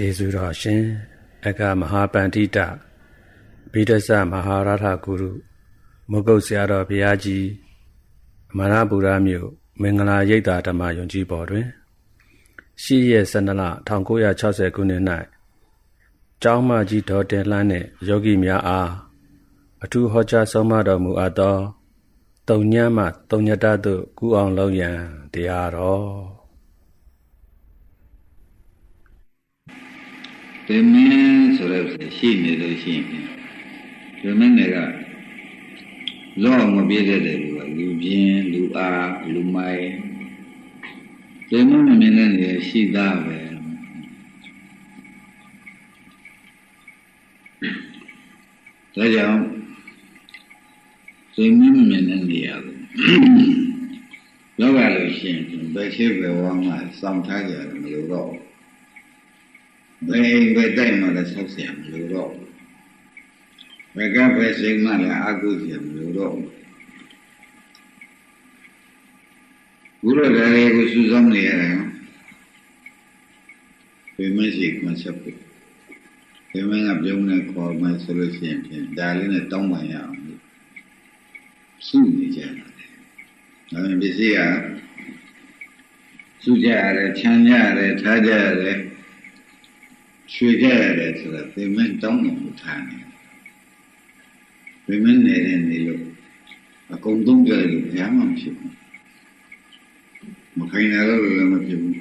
ကျေးဇူးတော်ရှင်အကမဟာပန္တိတဘိဒဇမဟာရထဂုရုမုဂုတ်ဆရာတော်ဘုရားကြီးအမရပူရမြို့မင်္ဂလာရိပ်သာဓမ္မယုံကြည်ပေါ်တွင်ရှိရက်12လ1960ခုနှစ်၌ကျောင်းမကြီးတော်တင်လှမ်းနှင့်ယောဂီများအားအထူးဟောကြားဆုံးမတော်မူအပ်သောတုံညံ့မှတုံညတသို့ကူအောင်လုံးရန်တရားတော် ပင်မင်းဆိုတော့ရှိနေလို့ရှိရင်ပင်မင်းတွေကလောမပြည့်တဲ့တယ်လူကလူပြင်းလူအားလူမိုက်ပင်မင်းမမြင်တဲ့နေရှိသားပဲဒါကြောင့်ပင်မင်းမမြင်တဲ့နေရာကိုလောကလို့ရှိရင်ဘယ်ရှိဘယ်ဝမ်းမှစောင့်ထားကြတယ်မလို့တော့ ဘယ်အိမ်ပဲတိုက်မှလည်းဆောက်เสียမလို့တော့ဘယ်ကပဲစိတ်မှလည်းအကုသိုလ်မလို့တော့ဘုရားတရားကိုစူးစောင်းနေရတယ်ဘယ်မရှိမှဆက်ဖို့ဘယ်မှကပြုံးနေခေါ်မှဆိုလို့ရှိရင်ဖြင့်ဒါလေးနဲ့တောင်းပန်ရအောင်စုနေကြတယ်ဒါပေမဲ့ပစ္စည်းကစုကြရတယ်ချမ်းကြရတယ်ထားကြရတယ် ရွှေခဲ့ရတယ်ဆိုတာသင်္မင်းတောင်းတော်မူထားနေသင်္မင်းနေတဲ့နေလို့အကုန်သုံးကြတယ်လို့ဘုရားမှမဖြစ်ဘူးမခိုင်ရတော့လည်းမဖြစ်ဘူး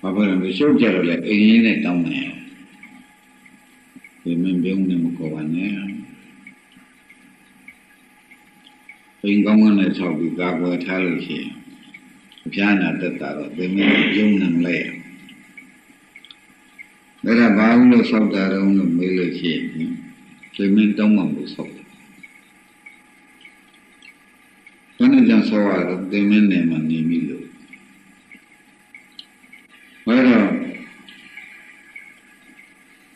ဘာဖြစ်လဲရှုပ်ကြတော့လေအင်းရင်းနဲ့တောင်းနေသင်္မင်းပြုံးနေမကောပါနဲ့အိမ်ကောင်းကောင်းနဲ့ဆောက်ပြီးကာကွယ်ထားလို့ရှိရင်အပြားနာတက်တာတော့သင်္မင်းပြုံးနေမလဲ အဲ့ဒါဘာလို့ဆောက်တာတုံးလို့မေးလို့ရှိရင်သိမင်းတောင်းမှမဆောက်ဘယ်နဲ့ကြောင့်ဆောက်ရတော့သိမင်းနယ်မှာနေပြီလို့ဘာလို့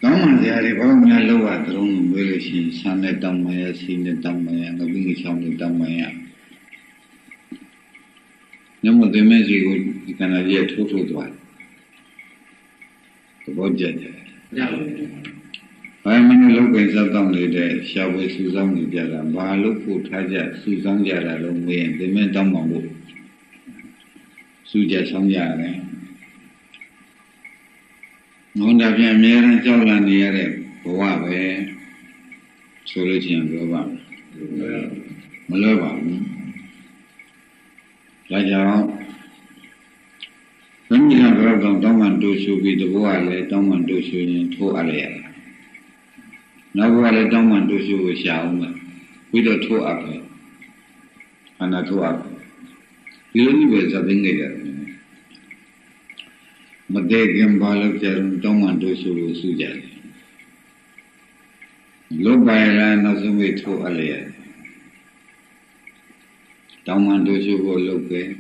တောင်းမှကြရတယ်ဘာမှမလုပ်ရတုံးလို့မေးလို့ရှိရင်ဆမ်းနဲ့တောင်းမှရစီနဲ့တောင်းမှရငပိငချောင်းနဲ့တောင်းမှရညမသိမင်းစီကိုဒီကနေ့ရထိုးထိုးသွားတယ် သဘောကျတယ်။ဘာမှမလုပ်ကိစ္စတောင်းနေတဲ့ရှားဝဲစူးစောင်းနေကြတာဘာလို့ဖို့ထားကြစူးစောင်းကြတာလို့မေးရင်ဒီမင်းတောင်းမှလို့စူးကြဆောင်ကြရတယ်။ငုံတာပြန်အများရန်ကြောက်လန့်နေရတဲ့ဘဝပဲဆိုလို့ချင်းပြောပါမလွယ်ပါဘူး။ဒါကြောင့် မိမိကဘယ်တော့တောင်းမှတိုးရှုပြီးတဘောကလည်းတောင်းမှတိုးရှုရင်ထိုးအပ်ရရတယ်။နောက်ဘဝလည်းတောင်းမှတိုးရှုကိုရှာအောင်မယ်။ပြီးတော့ထိုးအပ်တယ်။အနာထိုးအပ်ဒီလိုမျိုးပဲသဘင်းနေတယ်။မတည့်ခင်ဘာလို့ကြံတောင်းမှတိုးရှုကိုစုကြတယ်။လုတ်ပိုင်လာနောက်ဆုံးပြီးထိုးအပ်ရရတယ်။တောင်းမှတိုးရှုကိုလုတ်ပဲ။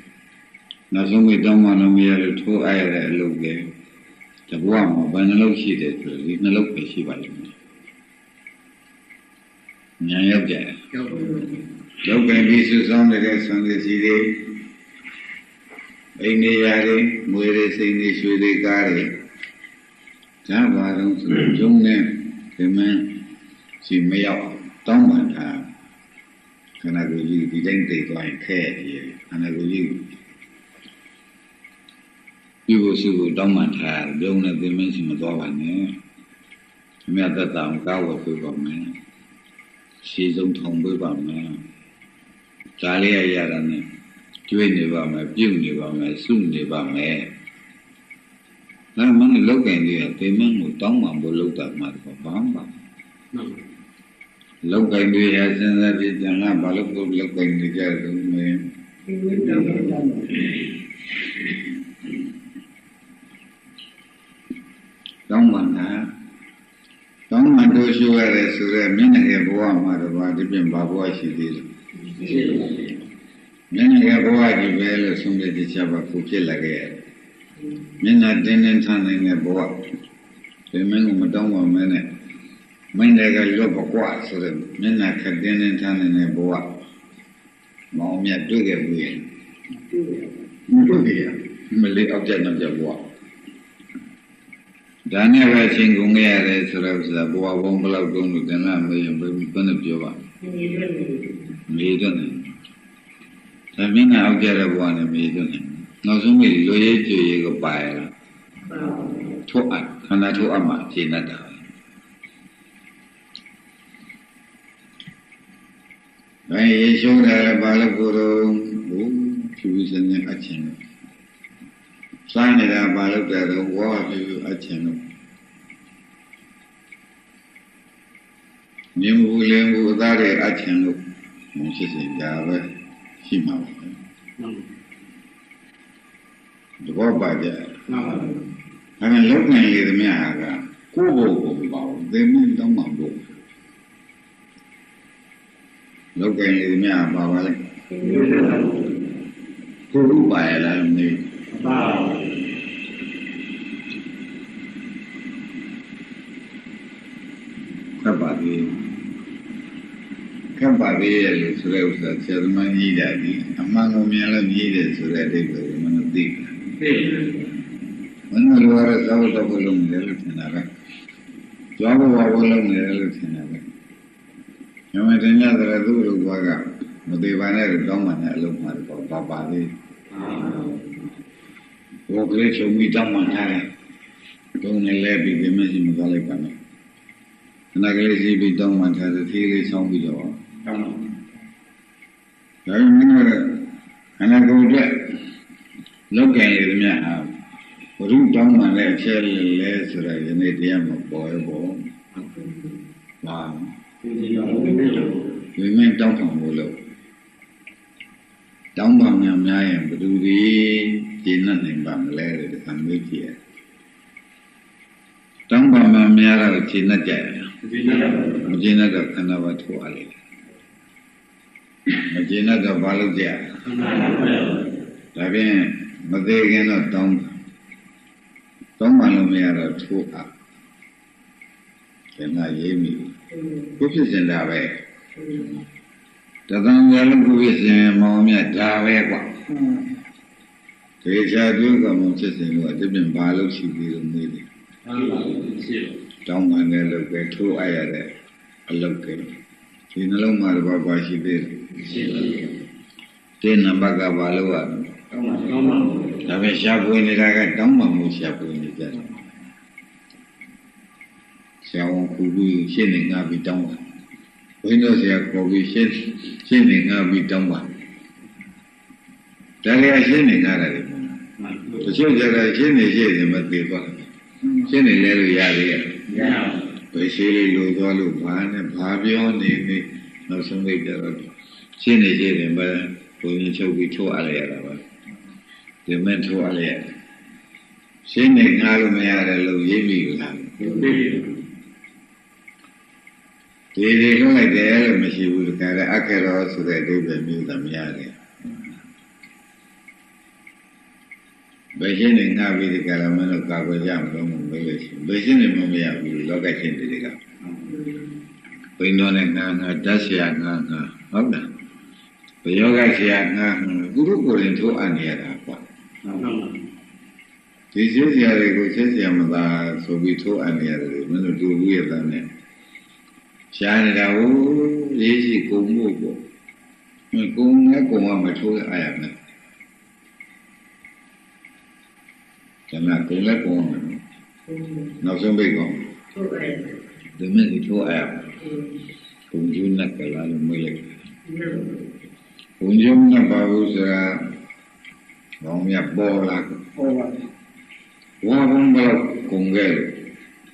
နောက်ဆုံးမိတောင်းမှလည်းမရလို့ထိုးအားရတဲ့အလုပ်ပဲတဘဝမှာဘယ်နှလုံးရှိတယ်ဆိုဒီနှလုံးပဲရှိပါလိမ့်မယ်ဉာဏ်ရောက်ကြတယ်လောက်ကံပြီးစုဆောင်နေတဲ့ဆံရစီတွေအိမ်နေရာတွေမွေတွေစိတ်တွေရွှေတွေကားတွေဈာပါတော့ဆိုကျုံနေဒီမင်းစီမရောက်တောင်းပန်တာခန္ဓာကိုယ်ကြီးဒီတိုင်းသိသွားရင်ခဲရခန္ဓာကိုယ်ကြီး ပြုဖို့ရှိဖို့တောင်းမှထားရုံနဲ့သင်မင်းစီမသွားပါနဲ့အမြတ်သက်တာကိုကားဝယ်ပေးပါမယ်ရှည်ဆုံးထုံပေးပါမယ်ဒါလေးရရတာနဲ့ကျွေးနေပါမယ်ပြုတ်နေပါမယ်စုနေပါမယ်ဒါမှမဟုတ်လောက်ကင်ကြီးကသင်မင်းကိုတောင်းမှဖို့လောက်တာမှတော့ဘာမှလောက်ကင်ကြီးရစဉ်းစားကြည့်ကြလားဘာလို့ကိုလောက်ကင်ကြီးကြတယ်မင်း တောင်းပန်တာတောင်းပန်တို့ရှိရတယ်ဆိုတော့မျက်နှာရဲ့ဘဝမှာတော့ဘာဒီပြင်ဘာဘဝရှိသေးလဲမျက်နှာရဲ့ဘဝကြီးပဲလို့ဆုံးဖြတ်ချက်ပါကိုဖြစ်လာခဲ့ရတယ်မျက်နှာတင်းတင်းထန်နေတဲ့ဘဝဒီမင်းကမတောင်းပါမဲနဲ့မင်းတွေကလွတ်ပကွာဆိုတော့မျက်နှာခက်တင်းတင်းထန်နေတဲ့ဘဝမောင်မြတ်တွေ့ခဲ့ဘူးရဲ့တွေ့ခဲ့မလေးအောက်ကျနောက်ကျဘဝ ဒါနဲ့ပဲချင်းကုန်ခဲ့ရတယ်ဆိုတော့ဆိုတာဘဝဘုံဘယ်လောက်တုံးလို့တဏှာမေးရင်ဘယ်ဘယ်နဲ့ပြောပါမေးတော့နေဒါမျက်နှာအောက်ကြတဲ့ဘဝနဲ့မေးတော့နေနောက်ဆုံးမေးလိုရေးကြွေရေးကိုပါရလားထို့အပ်ခန္ဓာထို့အပ်မှာရှင်းတတ်တာပဲအဲရေရှုံးတယ်ဘာလို့ကိုယ်တော့ဘူးဖြူစနေအချင်း စားနေတာဘာလို့တဲ့တော့ဝါဖြူအချင်းလို့မြင်မှုလင်းမှုအသားတွေအချင်းလို့မရှိစင်ကြပဲရှိမှာပါတဘောပါကြအဲ့ဒါလုံနိုင်လေသမျှဟာကကိုယ့်ဘုံကိုမပါဘူးသေမင်းတောင်းမှဘုံလုံနိုင်လေသမျှပါပါလေကိုယ်ဥပါရလားမသိ ပါခပ်ပါသေးခပ်ပါသေးရဲ့လို့ဆိုတဲ့ဥစ္စာဆရာသမားကြီးတာဒီအမှန်ကိုမြင်လို့ကြီးတယ်ဆိုတဲ့အဓိပ္ပာယ်ကိုမသိဘူးသိမင်းတို့ရတဲ့သောတော်ဘုလုံးတယ်လို့ထင်တာပဲကျောင်းဘဝဘုလုံးတယ်လို့ထင်တာပဲညမတင်ရတဲ့သူ့လိုဘွားကမသေးပါနဲ့တောင်းမှနဲ့အလုံးမှာတော့ပါပါသေး ဘိုးကလေးချုံပြီးတောင်းမှထားတယ်တုံးနေလဲပြီးဒီမရှိမသွားလိုက်ပါနဲ့ခဏကလေးစီးပြီးတောင်းမှထားတယ်သေးလေးဆောင်းပြီးတော့တောင်းတော့ဒါပေမဲ့ခဏကုန်အတွက်လောက်ကင်ရည်မြတ်ဟာဘုရုတောင်းမှလည်းအချက်လဲဆိုတော့ယနေ့တရားမှာပေါ်ရပေါ်ပါဒီမင်းတောင်းခံဖို့လို့တောင်းပါများများရင်ဘယ်သူဒီ ကျင့်နိုင်ပါမလဲတဲ့အမေးကြည့်ရတောင်းပါများများတော့ကျင့်တတ်ကြတယ်မကျင့်တတ်တော့ခန္ဓာဘထိုးရလေမကျင့်တတ်တော့ဘာလုပ်ကြဒါဖြင့်မသေးခင်တော့တောင်းတောင်းမှလို့မရတော့ထိုးအားကျန်တာရေးမိကိုဖြစ်စင်တာပဲတသံရလုံးကိုဖြစ်စင်မောင်မြတ်ဒါပဲကွာ ဒေချာသူကမှဖြစ်စင်လို့အတပြင်းဘာလို့ရှိပြီးလို့မေးတယ်တောင်းမှလည်းလုပ်ပဲထိုးအားရတဲ့အလုပ်ကဒီနှလုံးမှာတော့ဘာရှိသေးလဲဒီနံပါတ်ကဘာလို့ရလဲဒါပဲရှားပွေနေတာကတောင်းမှမှုရှားပွေနေကြတယ်ဆရာဝန်ကူပြီးရှင်းနေငါပြီးတောင်းပါဘုန်းတော်ဆရာခေါ်ပြီးရှင်းရှင်းနေငါပြီးတောင်းပါဒါလည်းရှင်းနေငါတယ် တချို့ကြတော့ရှင်းနေရှင်းနေမသိသွားရှင်းနေလဲလို့ရသေးရဲ့မရဘူးဘယ်ရှိလေးလိုသွားလို့ဘာနဲ့ဘာပြောနေနေနောက်ဆုံးလိုက်ကြတော့ရှင်းနေရှင်းနေမဘုန်းကြီးချုပ်ပြီးထိုးအားရရတာပါဒီမဲ့ထိုးအားရရှင်းနေငါလို့မရတယ်လို့ရေးမိလားဒီဒီလုံးလိုက်တယ်လို့မရှိဘူးတခါတည်းအခက်ရောဆိုတဲ့အဓိပ္ပာယ်မျိုးသာမရတယ် ဘယ်ရှင်းနေငါပြီးဒီကရမလို့ကာကွယ်ကြမလို့မလို့ရှိဘယ်ရှင်းနေမမရဘူးလောကရှင်းတွေကဘိန်းတော်နဲ့ငါငါဓာတ်ဆရာငါငါဟုတ်လားဘယောဂဆရာငါကုရုကိုယ်ရင်ထိုးအပ်နေရတာကွာဒီရှင်းဆရာတွေကိုရှင်းဆရာမသာဆိုပြီးထိုးအပ်နေရတယ်မင်းတို့တူဘူးရဲ့တန်းနဲ့ရှားနေတာဟိုရေးရှိကုံမှုပေါ့ကုံနဲ့ကုံကမထိုးရရမယ် ကျန်တာကုံလည်းကုံမယ်နောက်ဆုံးပိတ်ကောဒီမဲ့ဒီထိုးအပ်ကုံကျူးနဲ့ကလာလို့မွေးလိုက်ကုံကျူးနဲ့ပါဘူးဆိုတာဘောင်းမြပေါ်လာပေါ်ပါဘောဘုံဘလောက်ကုံခဲ့လို့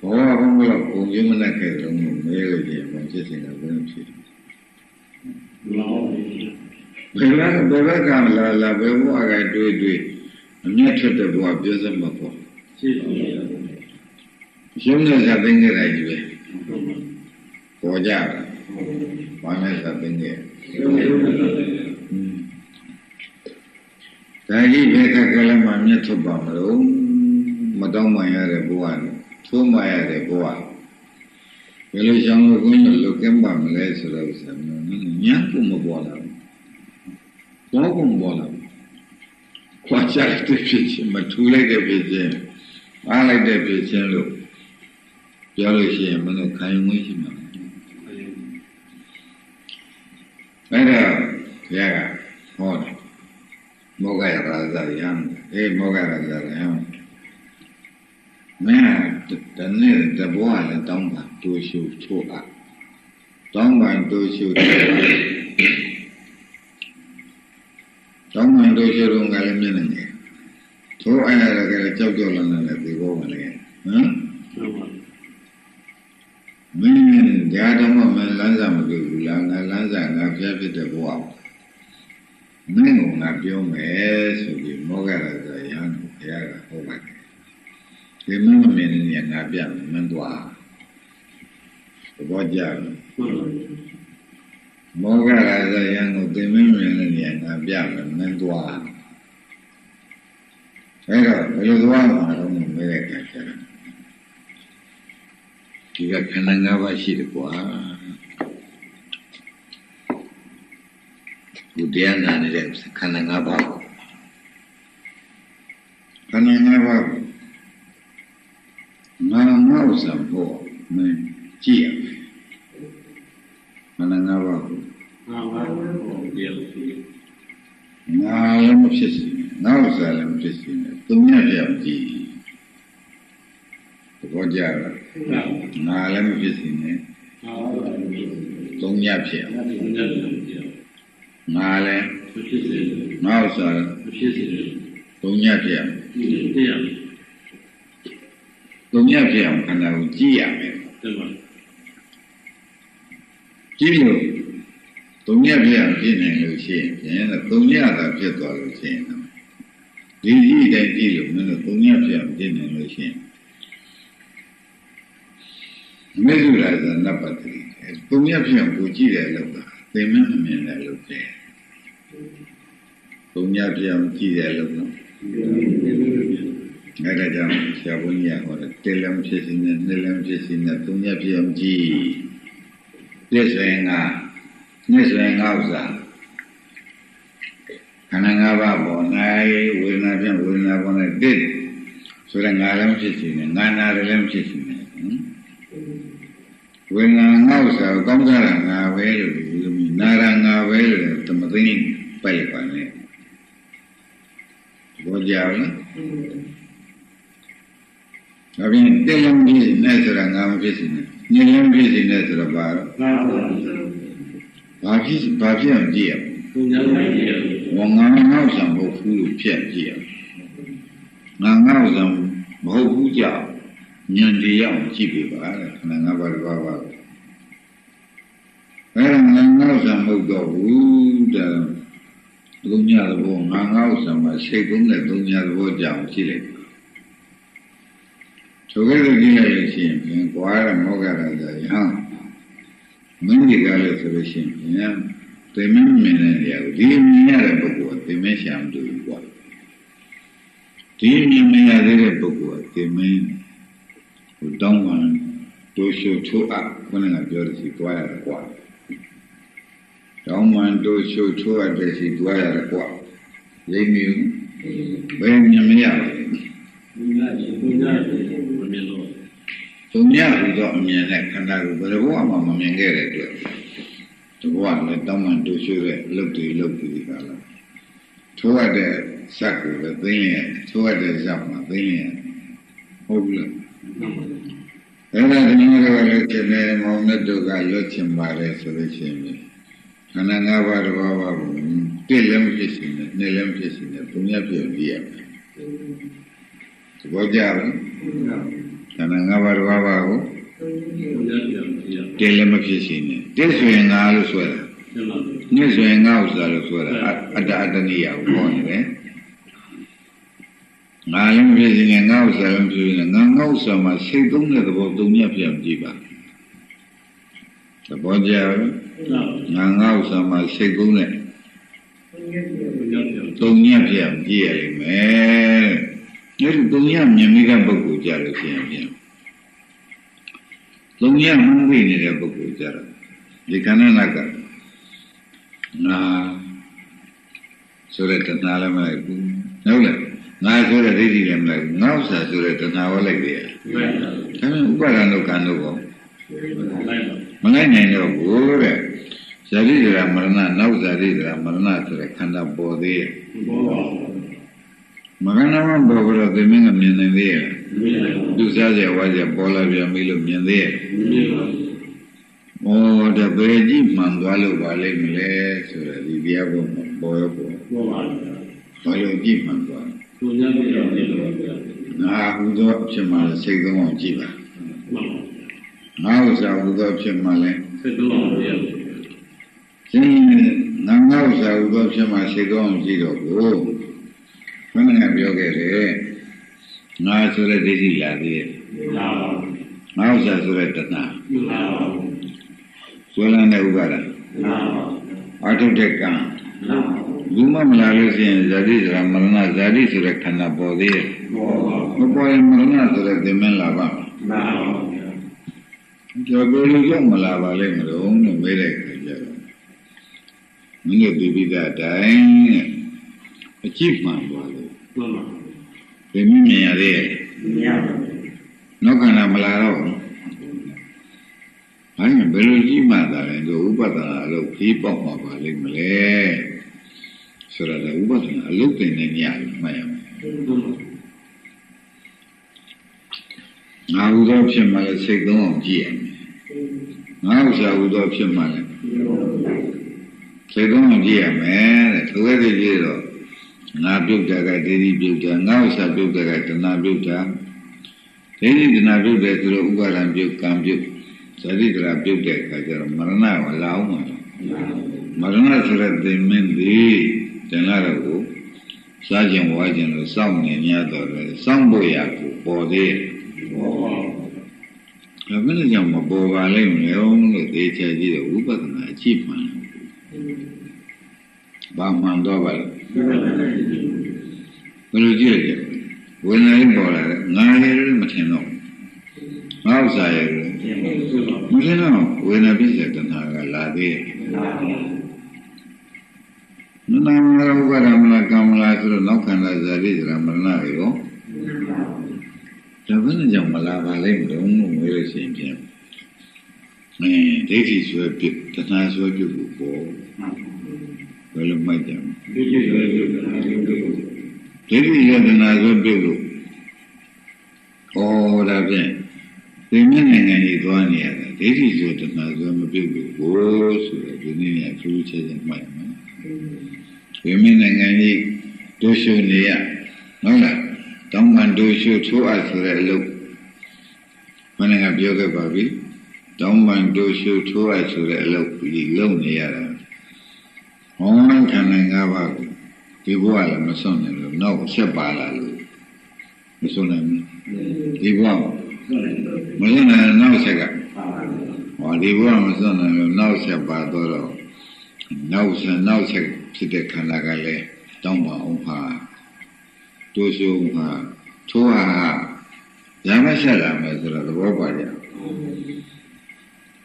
ဘောဘုံဘလောက်ကုံကျူးမနဲ့ခဲ့တော့မဲလို့ရင်ဘာဖြစ်စင်တာဘယ်လိုဖြစ်လဲဘယ်လားဘယ်ဘက်ကလာလာဘယ်ဘဝကတွေးတွေး အမျက်ထွက်တဲ့ဘဝပြောစမ်းမှာပေါ့ရှိပါဘူးရုံးနဲ့ဇာသိငယ်လိုက်ကြီးပဲပေါ်ကြတာဘာနဲ့ဇာသိငယ်ဒါကြီးဘယ်ခက်ကလေးမှမျက်ထွက်ပါမလို့မတောင်းမှရတဲ့ဘဝနဲ့သိုးမှရတဲ့ဘဝဘယ်လိုရှောင်းလို့ကိုင်းလို့လုကင်းပါမလဲဆိုတော့ဆရာမညံ့ကိုမပေါ်လာဘူးဘောကုံပေါ်လာ ခွာချတဲ့ဖြစ်ချင်းမထူလိုက်တဲ့ဖြစ်ချင်းအားလိုက်တဲ့ဖြစ်ချင်းလို့ပြောလို့ရှိရင်မင်းတို့ခံယူမှုရှိမှာအဲ့ဒါဘုရားကဟောတယ်မောဂရရာဇယံအေးမောဂရရာဇယံမင်းတနေ့တဘောလည်းတောင်းပါတူရှုချိုးအားတောင်းပန်တူရှုချိုးအား တောင်းပန်တူရှုတော့ငါလည်းမျက်နှာငယ်ထိုးအဲ့ဒါကလည်းကြောက်ကြောက်လန့်လန့်လည်းဒီဘောပါလေဟမ်မင်းတရားတော်မှမလန်းစားမတွေ့ဘူးလားငါလန်းစားငါဖျက်ဖြစ်တဲ့ဘဝမင်းကငါပြောမယ်ဆိုပြီးမောဂရဆိုရဟန်းဘုရားကဟောပါတယ်ဒီမင်းမမြင်နေငါပြမယ်မင်းသွားသဘောကျလား မောဂရဆိုရဟန်းကိုဒီမင်းမမြင်နေငါပြမယ်မင်းသွားအဲ့တော့ဘယ်လိုသွားမှာတော့မမဲတဲ့ခါကျတော့ဒီကခန္ဓာ၅ပါးရှိတယ်ကွာဒီတရားနာနေတဲ့ခန္ဓာ၅ပါးကိုခန္ဓာ၅ပါးကိုငါငါ့ဥစ္စာဖို့မင်းကြည့်ရမယ်ခန္ဓာ၅ပါးကိုငါလည်းမဖြစ်စေငါဥစ္စာလည်းမ ဖြစ်စေနဲ့သူမြတ်ပြောင်ကြည့်သဘောကျလားငါလည်းမဖြစ်စေနဲ့သုံးညဖြစ်အောင်ငါလည်းငါဥစ္စာသုံးညဖြစ်အောင်သုံးညဖြစ်အောင်ခန္ဓာကိုကြည့်ရမယ်ကြည့်လို့သုံးညဖြစ်အောင်ကြည့်နိုင်လို့ရှိရင်ဖြင့်သုံးညသာဖြစ်သွားလို့ရှိရင် ဒီကြီးတိုင်းကြည့်လို့မင်းတို့သုံးညဖြစ်အောင်ကြည့်နိုင်လို့ရှိရင်မေဇုရာဇနပတ္တိသုံးညဖြစ်အောင်ကိုကြည့်တယ်လို့ပါသိမင်းမမြင်တယ်လို့ပြောသုံးညဖြစ်အောင်ကြည့်တယ်လို့နော်အဲ့ဒါကြောင့်ဆရာဘုန်းကြီးကဟောတယ်တေလံဖြစ်စီနဲ့နှစ်လံဖြစ်စီနဲ့သုံးညဖြစ်အောင်ကြည့်ပြည့်စုံငါနှစ်စုံငါဥစ္စာ ခန္ဓာ၅ပါးပေါ်၌ဝေဒနာဖြင့်ဝေဒနာပေါ်၌တစ်ဆိုတဲ့ငါလည်းဖြစ်စီနဲ့ငါနာလည်းဖြစ်စီနဲ့ဝေဒနာငါဥစ္စာကိုကောင်းစားတာငါပဲလို့ဒီလိုမျိုးနာရငါပဲလို့သမသိပိုက်ပါနဲ့ဘောကြလားဒါပြင်တက်လုံးကြီးနဲ့ဆိုတာငါမဖြစ်စီနဲ့ညဉ့်လုံးဖြစ်စီနဲ့ဆိုတော့ဘာတော့ဘာဖြစ်ဘာဖြစ်အောင်ကြည့်ရမလဲ ဝငါငေါ့ဆံမဟုတ်ဘူးလို့ဖြတ်ကြည့်ရငါငေါ့ဆံမဟုတ်ဘူးကြောင့်ညံတရားကြည့်ပြပါတဲ့ခန္ဓာငါးပါးတစ်ပါးပါအဲ့ဒါငါငေါ့ဆံမဟုတ်တော့ဘူးတဲ့သုံးညသဘောငါငေါ့ဆံမှာစိတ်သုံးတဲ့သုံးညသဘောကြောင့်ကြည့်လိုက်ဆိုကြလို့ကြည့်လိုက်လို့ရှိရင်ပြန်ကွာရမောကရဆိုရဟန်းမင်းဒီကလည်းဆိုလို့ရှိရင် ပြန်သိမင်းမြင်တဲ့နေရာကိုဒီမြင်ရတဲ့ပုဂ္ဂိုလ်ကသိမင်းရှာမတူဘူးကွာဒီမြင်မရသေးတဲ့ပုဂ္ဂိုလ်ကသိမင်းဟိုတောင်းပန်တိုးရှုထိုးအပ်ခုနကပြောတဲ့စီတွားရတယ်ကွာတောင်းပန်တိုးရှုထိုးအပ်တဲ့စီတွားရတယ်ကွာလိမ့်မြူဘယ်မြင်မရပါဘူးသူမြတ်ဟူသောအမြင်နဲ့ခန္ဓာကိုဘယ်ဘဝမှမမြင်ခဲ့တဲ့အတွက် တဘဝလည်းတောင်းပန်တူရှိတဲ့အလုပ်တွေလုပ်ပြီးပါလားထိုးရတဲ့ဇက်ကိုလည်းသိရင်ထိုးရတဲ့ဇက်မှာသိရင်ဟုတ်ပြီလားအဲ့ဒါဒီလိုလည်းလည်းကျင်နေမောင်နဲ့တို့ကလွတ်ချင်ပါတယ်ဆိုလို့ရှိရင်ခန္ဓာ၅ပါးတစ်ပါးပါကိုတိလည်းမဖြစ်စီနဲ့နှစ်လည်းမဖြစ်စီနဲ့ဘုံရပြည့်ပြည့်ရမယ်သဘောကျလားခန္ဓာ၅ပါးတစ်ပါးပါကို တိလည်းမဖြစ်စီနဲ့တိဆိုရင်ငါလို့ဆွဲတာနှစ်ဆိုရင်ငါဥစ္စာလို့ဆွဲတာအတ္တအတ္တနိယကိုဟောနေတယ်ငါလည်းမဖြစ်စီနဲ့ငါဥစ္စာလည်းမဖြစ်စီနဲ့ငါငါဥစ္စာမှာစိတ်သုံးတဲ့သဘောသုံးညပြန်ကြည့်ပါသဘောကျလားငါငါဥစ္စာမှာစိတ်သုံးတဲ့သုံးညပြန်ကြည့်ရလိမ့်မယ်အဲ့ဒီသုံးညမြင်မိတဲ့ပုဂ္ဂိုလ်ကြလို့ရှိရင်ပြန် သုံးညမှန်းသိနေတဲ့ပုဂ္ဂိုလ်ကြတော့ဒီခန္ဓာနာကငါဆိုတဲ့တဏှာလည်းမလိုက်ဘူးဟုတ်လားငါဆိုတဲ့ဒိဋ္ဌိလည်းမလိုက်ဘူးငါဥစ္စာဆိုတဲ့တဏှာဝလိုက်တယ်ဒါပေမဲ့ဥပါဒဏ်တို့ကံတို့ကောမလိုက်နိုင်တော့ဘူးတဲ့ဇာတိဒရာမရဏနောက်ဇာတိဒရာမရဏဆိုတဲ့ခန္ဓာပေါ်သေးရဲ့မကနာမဘောကတော့သိမင်းကမြင်နေသေးရဲ့ သူစားကြဝါကြပေါ်လာပြန်ပြီလို့မြင်သေးရဲ့ဩဒါဘယ်ကြည့်မှန်သွားလို့ပါလိမ့်မလဲဆိုတော့ဒီတရားပေါ်မှာပေါ်ရောပေါ်ဘာလို့ကြည့်မှန်သွားငါဟူသောအဖြစ်မှလည်းစိတ်သုံးအောင်ကြည့်ပါငါဥစ္စာဟူသောအဖြစ်မှလည်းရှင်းငါငါဥစ္စာဟူသောအဖြစ်မှစိတ်သုံးအောင်ကြည့်တော့ကိုဘယ်နဲ့ပြောခဲ့တယ် ငါဆိုတဲ့ဒိဋ္ဌိလာသေးတယ်ငါဥစ္စာဆိုတဲ့တဏှာဆွဲလန်းတဲ့ဥပါဒအာထုတဲ့ကံလူမမလာလို့ရှိရင်ဇာတိဇရာမရဏဇာတိဆိုတဲ့ခန္ဓာပေါ်သေးရဲ့မပေါ်ရင်မရဏဆိုတဲ့သင်္မင်းလာပါကျော်ဘယ်လိုကြောင့်မလာပါလိမ့်မလို့လို့မေးတဲ့ခါကျတော့မင်းတို့ပြပိဒတိုင်းတဲ့အကြည့်မှန်သွားလို့ ဘယ်မြင်ရသေးရဲ့နောက်ခန္ဓာမလာတော့ဘူးဘာလဲဘယ်လိုကြည့်မှသာလဲသူဥပဒနာလို့ဖြေးပေါက်မှာပါလိမ့်မလဲဆိုတော့ဥပဒနာအလုတ်တင်နေညမှတ်ရမယ်ငါဟုသောဖြစ်မှလည်းစိတ်သုံးအောင်ကြည့်ရမယ်ငါဥစ္စာဟုသောဖြစ်မှလည်းစိတ်သုံးအောင်ကြည့်ရမယ်တဲ့ထိုကဲ့သိကြည့်တော့ ငါပြုတ်တာကဒိဋ္ဌိပြုတ်တာငါဥစ္စာပြုတ်တာကတဏှာပြုတ်တာဒိဋ္ဌိတဏှာပြုတ်တယ်ဆိုတော့ဥပါဒံပြုတ်ကံပြုတ်ဇတိတရာပြုတ်တဲ့အခါကျတော့မရဏကလာအောင်မှာမရဏဆိုတဲ့သင်္မင်းသည်တဏှာတော့ကိုစားခြင်းဝါခြင်းလို့စောင့်နေရတော့လေစောင့်ဖို့ရကိုပေါ်သေးတယ်ဒါမင်းကြောင့်မပေါ်ပါလိမ့်မလို့လို့သိချကြည့်တော့ဝိပဿနာအချိမှန်ဘာမှန်တော့ပါလဲ ဘယ်လိုကြည့်ရလဲဝိညာဉ်ပေါ်လာတယ်ငါလည်းမထင်တော့ငါဥစ္စာရဲ့မထင်တော့ဝိညာဉ်ပြည့်တဲ့တဏှာကလာသေးတယ်နာမရဥပါဒမလားကံမလားဆိုတော့နောက်ခန္ဓာဇာတိဇရာမရဏတွေရောဒါဘယ်နဲ့ကြောင့်မလာပါလိမ့်မလို့လို့မေးလို့ရှိရင်ပြန်အဲဒိဋ္ဌိဆွဲပြတဏှာဆွဲပြဖို့ပေါ့ ဘယ်လိုမှတ်ကြမလဲဒိဋ္ဌိဆွဲပြတဏှာဆွဲပြဒိဋ္ဌိရဲ့တဏှာဆွဲပြလို့ဩဒါဖြင့်ဒီမြင့်နိုင်ငံကြီးသွားနေရတယ်ဒိဋ္ဌိဆိုတဏှာဆွဲမပြုတ်ဘူးဘိုးဆိုတော့ဒီနေ့ကကျိုးချဲချဲမှတ်မယ်ဒီမြင့်နိုင်ငံကြီးဒုရှုနေရဟုတ်လားတောင်းပန်ဒုရှုထိုးအပ်ဆိုတဲ့အလုပ်မင်းကပြောခဲ့ပါပြီတောင်းပန်ဒုရှုထိုးအပ်ဆိုတဲ့အလုပ်ဒီလုပ်နေရတာ ဟောခန္ဓာ၅ပါးကိုဒီဘဝလည်းမစွန့်နိုင်လို့နောက်ဆက်ပါလာလို့မစွန့်နိုင်ဘူးဒီဘဝမစွန့်နိုင်နောက်ဆက်ကဟောဒီဘဝမစွန့်နိုင်လို့နောက်ဆက်ပါတော့နောက်ဆက်နောက်ဆက်ဖြစ်တဲ့ခန္ဓာကလည်းတောင်းပန်အောင်ပါတို့ရှုံဟာထိုးဟာရမဆက်လာမယ်ဆိုတော့သဘောပါကြ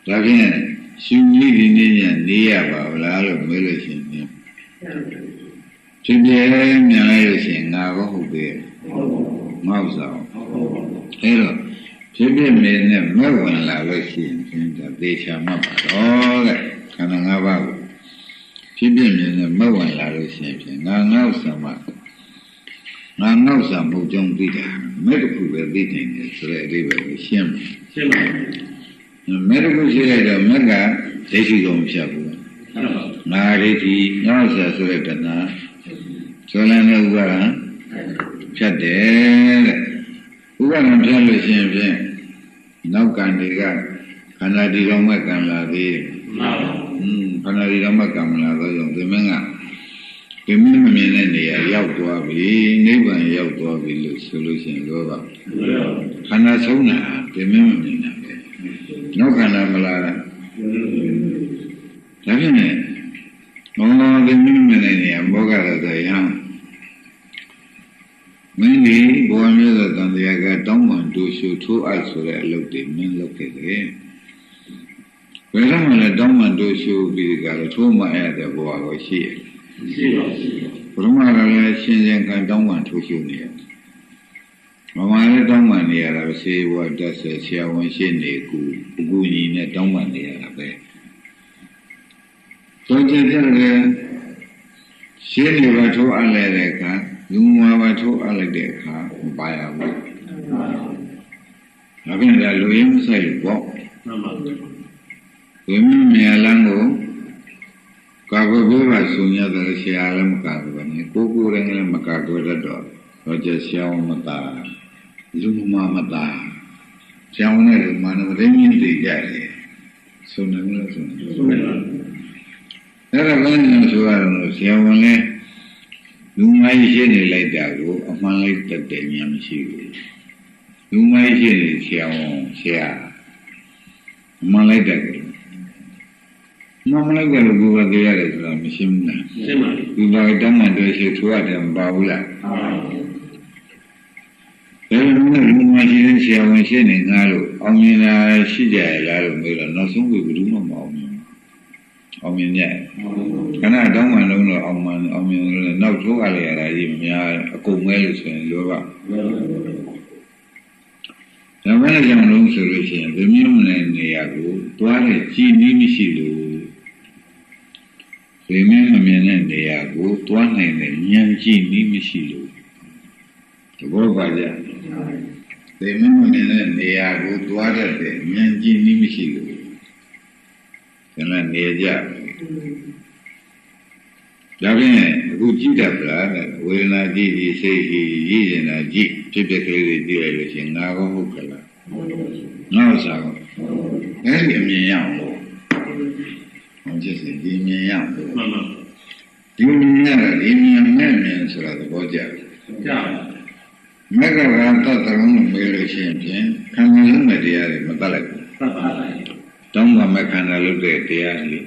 ဒါဖြင့် ရှင်ကြီးဒီနေ့ညနေရပါဗလားလို့မေးလို့ရှိရင်ဖြစ်ပြဲမြန်လိုက်လို့ရှိရင်ငါကောဟုတ်သေးတယ်ငါဥစ္စာအဲတော့ဖြစ်ပြမင်းနဲ့မဲ့ဝင်လာလို့ရှိရင်သင်ဒါသေချာမှတ်ပါတော့တဲ့ခန္ဓာ၅ပါးကိုဖြစ်ပြမင်းနဲ့မဲ့ဝင်လာလို့ရှိရင်ဖြင့်ငါငါဥစ္စာမှငါငေါ့စာမဟုတ်ကြောင်းသိတာမဲ့တစ်ခုပဲသိနိုင်တယ်ဆိုတဲ့အဓိပ္ပာယ်ကိုရှင်းမယ်ရှင်းပါ မယ်မဲ့တစ်ခုရှိလိုက်တော့မက်ကဒိဋ္ဌိကောင်ဖြတ်ဘူးငါဒိဋ္ဌိငေါ့စာဆိုတဲ့တဏှာဆိုလန်းတဲ့ဥပါဒံဖြတ်တယ်တဲ့ဥပါဒံဖြတ်လို့ရှိရင်ဖြင့်နောက်ကံတွေကခန္ဓာဒီတော်မဲ့ကံလာသေးတယ်မှန်ပါဘူးခန္ဓာဒီတော်မဲ့ကံမလာတော့ကြောင့်ဒီမင်းကဒီမင်းမမြင်တဲ့နေရာရောက်သွားပြီနိဗ္ဗာန်ရောက်သွားပြီလို့ဆိုလို့ရှိရင်တော့ပါခန္ဓာဆုံးတာဒီမင်းမမြင်တာပဲ နောက်ခန္ဓာမလာတာဒါဖြင့်မောဟဒီမင်းမမြင်တဲ့နေရာဘောကရတဲ့ယံမင်းဒီဘောမျိုးသောတန်တရားကတောင်းပန်တူရှုထိုးအပ်ဆိုတဲ့အလုပ်တွေမင်းလုပ်ခဲ့တယ်ဘယ်တော့မှလည်းတောင်းပန်တူရှုပြီးကြတော့ထိုးမအဲ့တဲ့ဘောကိုရှိရဲ့ရှိပါရှိရမလည်းရှင်ရှင်ကတောင်းပန်ထိုးရှုနေရတယ် မမလည်းတောင်းပန်နေရတာပဲဆေးဝါးတက်ဆက်ဆရာဝန်ရှိနေကူအကူကြီးနဲ့တောင်းပန်နေရတာပဲတော့ကြည့်ကြတယ်ရှင်းနေပါထိုးအပ်လိုက်တဲ့အခါလူမပါထိုးအပ်လိုက်တဲ့အခါမပါရဘူးဒါပြန်လာလူရင်းမဆိုင်လို့ပေါ့မှန်ပါဗျာဝိမင်းမြလန်းကိုကာကွယ်ဖို့ကဆုံရတယ်ဆရာလည်းမကာကွယ်နဲ့ကိုကိုယ်လည်းလည်းမကာကွယ်တတ်တော့တော့ကျဆရာမတာ လူမမတာဆရာနဲ့လူမနဲ့ရင်းရင်းတည်ကြတယ်ဆုံနေလို့ဆုံနေဆုံးတယ်ပါအဲ့ဒါကလည်းဆိုရတော့ဆရာဝန်လည်းလူမိုင်းရှိနေလိုက်တာကိုအမှန်လိုက်တတ်တယ်ဉာဏ်မရှိဘူးလူမိုင်းရှိနေဆရာဝန်ဆရာအမှန်လိုက်တတ်တယ်မမလိုက်တယ်လို့ဘုရားတရားတယ်ဆိုတာမရှိဘူးလားရှင်းပါပြီဒီဘာတမ်းမှန်တွေ့ရှိထူရတယ်မပါဘူးလားဟုတ်ပါဘူးဒါပေ မဲ့လူမရှိတဲ့ဆရာဝန်ရှိနေငါလို့အောင်မြင်တာရှိကြရလားလို့မေးတော့နောက်ဆုံးကဘယ်သူမှမအောင်မြင်အောင်မြင်ညက်ခဏတောင်းမှလုံးတော့အောင်မှအောင်မြင်လို့နောက်ထိုးရလေရတာကြီးမများအကုန်မဲလို့ဆိုရင်လောဘဒါမဲ့ကြောင့်လုံးဆိုလို့ရှိရင်ဗမြင့်မနဲ့နေရာကိုတွားတဲ့ကြည်နည်းမရှိလို့ဗမြင့်မမြင်တဲ့နေရာကိုတွားနိုင်တဲ့ဉာဏ်ကြည်နည်းမရှိလို့တဘောပါကြ ဗမြင့်မမြင်တဲ့နေရာကိုတွားတတ်တဲ့ဉာဏ်ကြည်နည်းမရှိလို့ဒါလည်းနေကြဒါဖြင့်အခုကြည့်တတ်ပလားတဲ့ဝေဒနာကြည့်ဒီစိတ်ကြည့်ရည်ရင်နာကြည့်ဖြစ်ဖြစ်ကလေးတွေကြည့်လိုက်လို့ရှိရင်ငါကောဟုတ်ကလားငါ့ဥစ္စာကောအဲ့ဒီအမြင်ရအောင်လို့ဟောချက်စီဒီမြင်ရအောင်လို့မှန်ပါဒီမြင်ရတာဒီမြင်မဲ့မြင်ဆိုတာသဘောကျတယ်ကြာပါ မက္ကရာတတ်တော်လို့မေးလို့ရှိရင်ဖြင့်ခံရလုံးတဲ့တရားတွေမတတ်လိုက်ဘူးသတ်ပါလားတောင်းပန်မဲ့ခန္ဓာလုပ်တဲ့တရားတွေ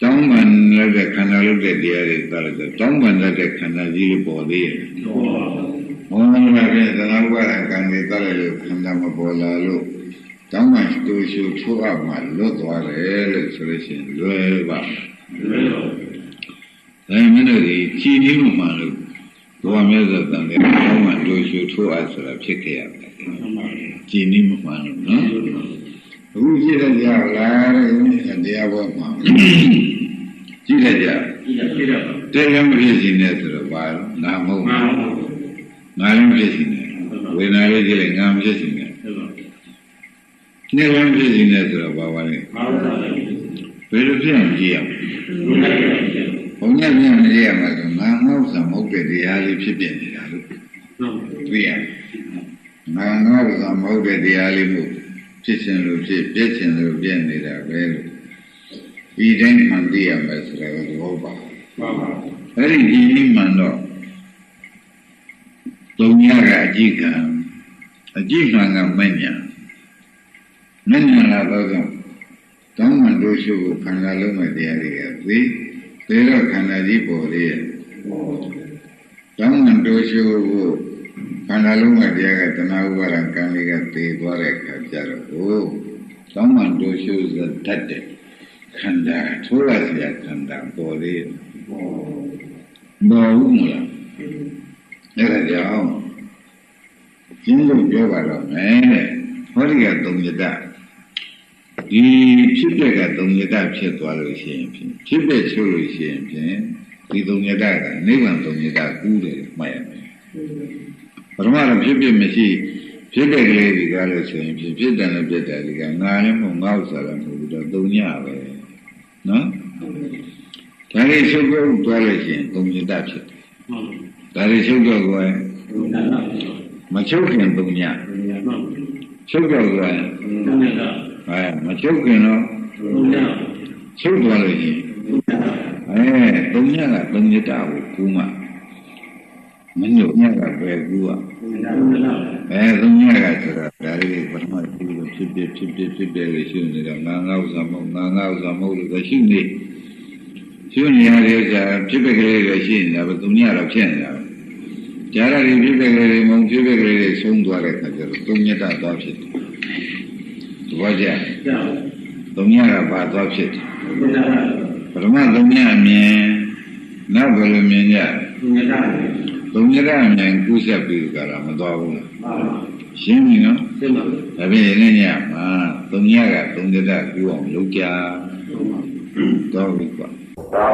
တောင်းပန်လုပ်တဲ့ခန္ဓာလုပ်တဲ့တရားတွေတတ်လိုက်တော့တောင်းပန်တဲ့ခန္ဓာကြီးတွေပေါ်သေးတယ်ဟုတ်ပါဘူး။ဘောနာကလည်းသနာဥပါဒကံတွေတက်လိုက်လို့ခန္ဓာမပေါ်လာလို့တောင်းမှတူရှုထိုးအပ်မှလွတ်သွားတယ်လို့ဆိုလို့ရှိရင်လွယ်ပါမယ်လွယ်တော့။ဒါပေမဲ့လို့ဒီကြည်နေမှမှလို့ ဘဝမြတ်စွာဘုရားကတောင်းမှတူရှုထိုးအပ်ဆိုတာဖြစ်ခဲ့ရတယ်မှန်ပါဘူး။ကြည်နေမှမှလို့နော်။အခုကြည့်ရကြလားတဲ့တရားဘောမှာကြည့်ရကြဒီကပြရပါတဲ့လည်းမဖြစ်စီနဲ့ဆိုတော့ဘာလို့ငါမဟုတ်မှန်ဘူးပါဘူးငါလည်းမဖြစ်စီနဲ့ဝေဒနာလေးကြည့်လိုက်ငါမဖြစ်စီနဲ့ဟုတ်ပါဘူးနေလည်းဖြစ်နေတယ်ဆိုတော့ဘာပါလဲမှန်ပါဘူးဘယ်လိုဖြစ်အောင်ကြည့်ရမလဲ ဘုရားရဲ့ပြရဘုံနဲ့ပြန်မကြည့်ရမှာဆိုငါငေါ့ဆံမဟုတ်တဲ့တရားလေးဖြစ်ပြနေတာလို့ဟုတ်သိရငါငေါ့ဆံမဟုတ်တဲ့တရားလေးမို့ဖြစ်ခြင်းလို့ဖြစ်ပြည့်ခြင်းလို့ပြည့်နေတာပဲလို့ဒီတိုင်းမှန်သိရမယ်ဆိုတော့သဘောပါမှန်ပါဘူးအဲ့ဒီဒီနိမှန်တော့သုံးရကအကြည့်ကံအကြည့်မှန်ကမဉ္ဇဏ်မဉ္ဇဏ်လာတော့ကြောင့်တောင်းမှန်တို့ရှုကိုခန္ဓာလုံးမဲ့တရားတွေကသိ သေတော့ခန္ဓာကြီးပေါ်လေတောင်းဝန်တို့ရှိဖို့ခန္ဓာလုံးကတရားကတဏှာဥပါဒကံလေးကသေသွားတဲ့အခါကျတော့ဟိုတောင်းဝန်တို့ရှိစတတ်တဲ့ခန္ဓာထိုးရစရာခန္ဓာပေါ်လေဘောဘူးမလားအဲ့ဒါကြောင့်ကျင်းလို့ပြောပါတော့မယ်တဲ့ဟောဒီကသုံးရတ္တ ဒီဖြစ်တဲ့ကသုံးရတဖြစ်သွားလို့ရှိရင်ဖြင့်ဖြစ်တဲ့ချုပ်လို့ရှိရင်ဖြင့်ဒီသုံးရတကနိဗ္ဗာန်သုံးရတကူးတယ်မှတ်ရမယ်ပရမတော့ဖြစ်ဖြစ်မရှိဖြစ်တဲ့ကလေးဒီကားလို့ဆိုရင်ဖြင့်ဖြစ်တယ်နဲ့ပြတ်တယ်ဒီကငါလည်းမဟုတ်ငါ့ဥစ္စာလည်းမဟုတ်ဘူးတော့သုံးညပဲနော်ဒါလေးချုပ်ကုတ်သွားလို့ရှိရင်သုံးရတဖြစ်တယ်မှန်ဒါတွေချုပ်တော့ကိုယ်ပါဘူးမချုပ်ခင်သုံးညမှန်ပါဘူးချုပ်တော့ကိုယ်သုံးရတာ အဲမချုပ်ခင်တော့သုံးရချုပ်သွားလို့ရှိရင်အဲသုံးညကသုံးညတာကိုကူးမှမညုတ်ညကပဲကူးอ่ะသုံးရတာအဲသုံးညကဆိုတာဒါလေးပထမကြည့်လို့ဖြစ်ဖြစ်ဖြစ်ဖြစ်ဖြစ်ဖြစ်လေးရှိနေတော့ငါငါဥစ္စာမဟုတ်ငါငါဥစ္စာမဟုတ်လို့ရှိနေရှိနေရတဲ့ဥစ္စာဖြစ်ဖြစ်ကလေးတွေရှိနေတာပဲသုံးညတော့ဖြစ်နေတာပဲကြားရတဲ့ဖြစ်ဖြစ်ကလေးတွေမုံဖြစ်ဖြစ်ကလေးတွေဆုံးသွားတဲ့အခါကျတော့သုံးညတာသွားဖြစ်တယ်သ ဘောကျကြာသုံးညကဘာသွားဖြစ်တယ်သုံးရတာပထမသုံးညအမြင်နောက်ဘယ်လိုမြင်ကြငရတာသုံးရရမြန်ကူးဆက်ပြီးကြတာမတော်ဘူးလားပါရှင်းပြီနော်စင်ပါဒါဖြင့်လည်းညမှာသုံးရကသုံးရကကူအောင်လုပ်ကြတော့ပြီကွာပါ